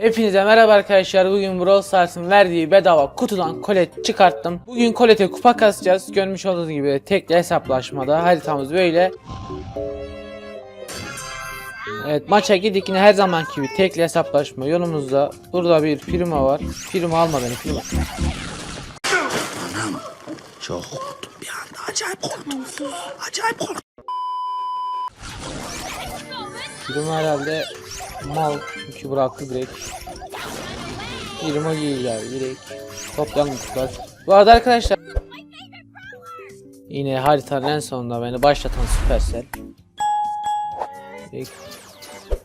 Hepinize merhaba arkadaşlar. Bugün Brawl Stars'ın verdiği bedava kutudan kolet çıkarttım. Bugün kolete kupa kasacağız. Görmüş olduğunuz gibi tekli hesaplaşmada haritamız böyle. Evet maça gittik yine her zamanki gibi tekli hesaplaşma yolumuzda. Burada bir primo var. Primo alma beni primo. Çok korktum bir anda. Acayip korktum. Acayip korktum. Primo herhalde mal çünkü bıraktı direkt. Primo değil ya direkt. Toplayalım kutular. Bu arada arkadaşlar Yine haritanın en sonunda beni başlatan Supercell.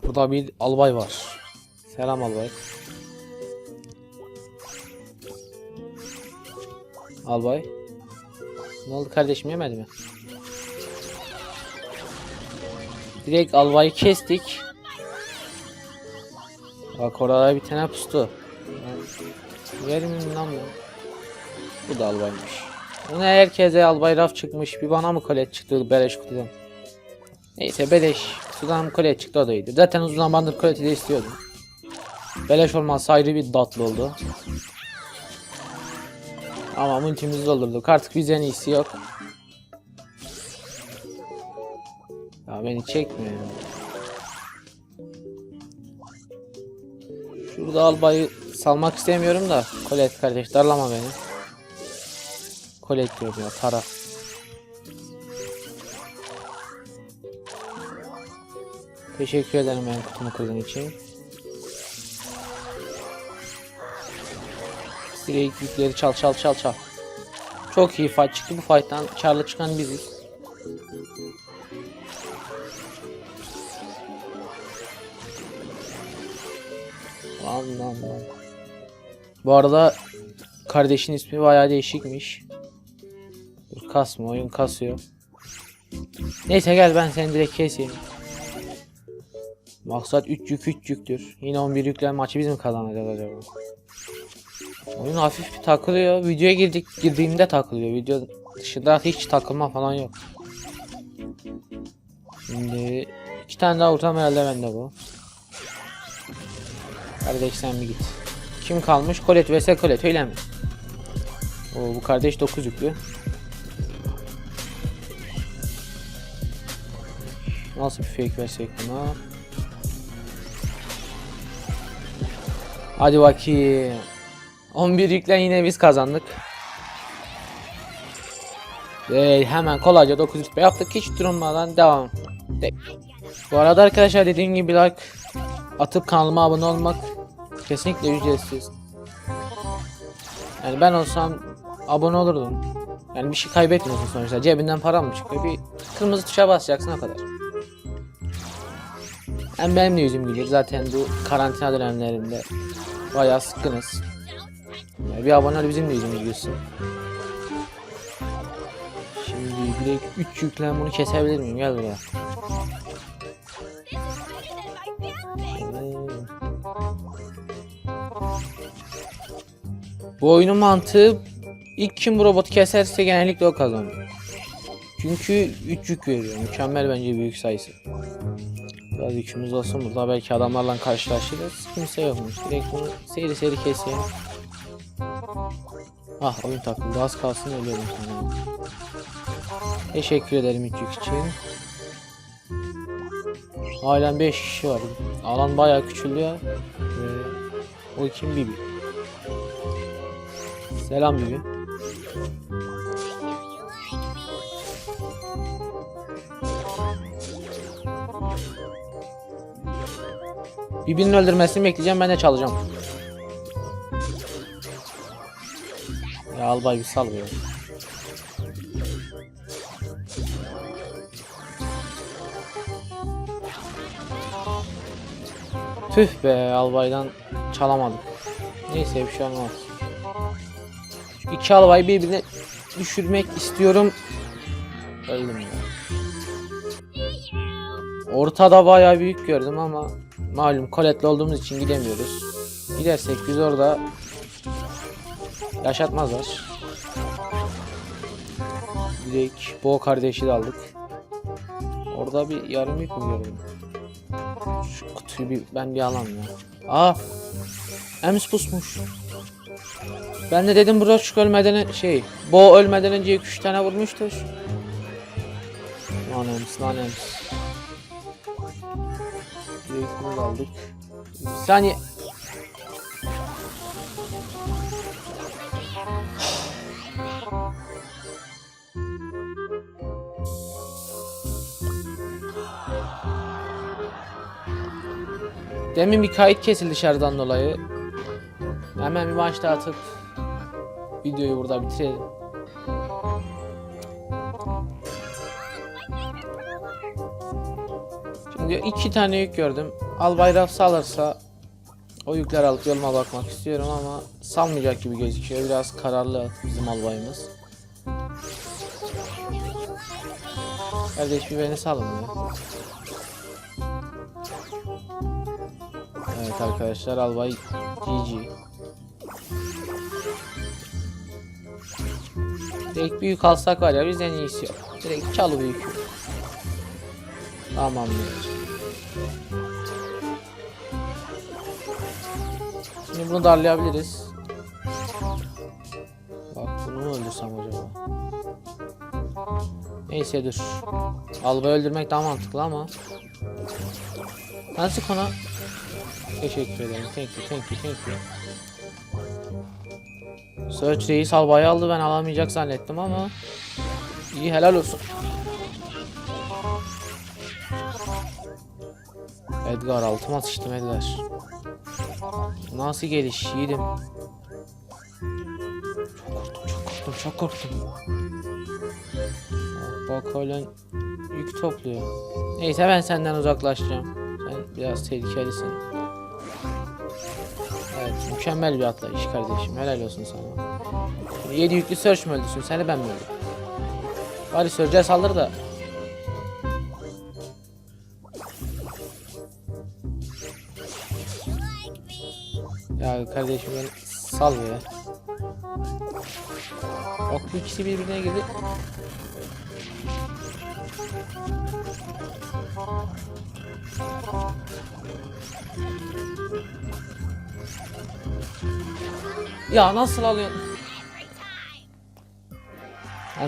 Burada bir albay var. Selam albay. Albay. Ne oldu kardeşim yemedi mi? Direkt albayı kestik. Bak orada bir tane pustu. Ben Yerim lan bu. Bu da albaymış. Yine herkese albay raf çıkmış. Bir bana mı kolet çıktı beleş kutudan. Neyse beleş kutudan kolet çıktı o da iyiydi. Zaten uzun zamandır koleti de istiyordum. Beleş olmazsa ayrı bir tatlı oldu. Ama multimizi doldurduk. Artık bizden iyisi yok. Ya beni çekmiyor. Şurada albayı salmak istemiyorum da. Kolet kardeş darlama beni. Kolet diyorum ya para. Teşekkür ederim ben kutumu kırdığın için. Direkt yükleri çal çal çal çal. Çok iyi fight çıktı bu fight'tan karlı çıkan biziz. Lan. Bu arada kardeşin ismi bayağı değişikmiş. Dur kasma oyun kasıyor. Neyse gel ben seni direkt keseyim. Maksat 3 yük 3 yüktür. Yine 11 yükle maçı biz mi kazanacağız acaba? Oyun hafif bir takılıyor. Videoya girdik girdiğimde takılıyor. Video dışında hiç takılma falan yok. Şimdi iki tane daha ortam herhalde bende bu. Kardeş sen bir git. Kim kalmış? Kolet vs Kolet öyle mi? Oo, bu kardeş 9 yüklü. Nasıl bir fake versek buna? Hadi bakayım. 11 yüklen yine biz kazandık. Ve hemen kolayca 9 rütbe yaptık. Hiç durmadan devam. De- Bu arada arkadaşlar dediğim gibi like atıp kanalıma abone olmak kesinlikle ücretsiz. Yani ben olsam abone olurdum. Yani bir şey kaybetmiyorsun sonuçta. Cebinden para mı çıkıyor? Bir kırmızı tuşa basacaksın o kadar. Hem benim de yüzüm gülüyor. Zaten bu karantina dönemlerinde bayağı sıkkınız. Yani bir abone ol bizim de yüzümüz gülsün. Şimdi direkt 3 yüklen bunu kesebilir miyim? Gel buraya. Bu oyunun mantığı ilk kim bu robotu keserse genellikle o kazanıyor. Çünkü 3 yük veriyor. Mükemmel bence büyük sayısı. Biraz yükümüz olsun burada belki adamlarla karşılaşırız. Kimse yokmuş. Direkt bunu seri seri keseyim. Ah oyun takıldı az kalsın ölüyorum sana. Teşekkür ederim 3 yük için. Halen 5 kişi var. Alan bayağı küçülüyor. Ve o kim Bibi. Selam Bibi. Bibi'nin öldürmesini bekleyeceğim ben de çalacağım. Ya albay bir sal. Tüh be albaydan çalamadık. Neyse bir şey olmaz. İki albayı birbirine düşürmek istiyorum. Öldüm ya. Ortada bayağı büyük gördüm ama malum koletli olduğumuz için gidemiyoruz. Gidersek biz orada yaşatmazlar. Direkt Bo kardeşi de aldık. Orada bir yarım yük mü gördüm? Şu kutuyu bir ben bir alayım ya. Aa Ems pusmuş. Ben de dedim Broçuk ölmeden şey, Bo ölmeden önce 2-3 tane vurmuştur. Lan Ems, lan Ems. Direkt bunu aldık. Bir saniye. Demin bir kayıt kesildi dışarıdan dolayı. Hemen bir maç daha atıp videoyu burada bitirelim. Şimdi iki tane yük gördüm. Albay salırsa o yükler alıp yoluma bakmak istiyorum ama salmayacak gibi gözüküyor. Biraz kararlı bizim albayımız. Kardeş bir beni salın ya. Evet arkadaşlar albay GG. Direkt büyük alsak var ya biz en iyisi yok. Direkt çalı büyük. Tamamdır. Şimdi bunu darlayabiliriz. Bak bunu mu öldürsem acaba? Neyse dur. Albayı öldürmek daha mantıklı ama. Nasıl konu? Teşekkür ederim. Thank you, thank you, thank you. Search reis albayı aldı ben alamayacak zannettim ama iyi helal olsun. Edgar altıma sıçtım Edgar. Nasıl geliş yiğidim. Çok korktum çok korktum çok korktum. Bak öyle yük topluyor. Neyse ben senden uzaklaşacağım. Sen biraz tehlikelisin. Mükemmel bir atlayış kardeşim. Helal olsun sana. Şimdi 7 yüklü search mü öldürsün? Seni ben mi öldüm? Bari search'e saldır da. Ya kardeşim ben sal ya. Bak bu ikisi birbirine girdi. Ya nasıl alıyorsun?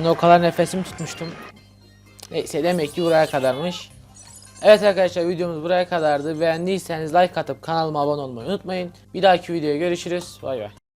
De o kadar nefesimi tutmuştum. Neyse demek ki buraya kadarmış. Evet arkadaşlar videomuz buraya kadardı. Beğendiyseniz like atıp kanalıma abone olmayı unutmayın. Bir dahaki videoya görüşürüz. Bay bay.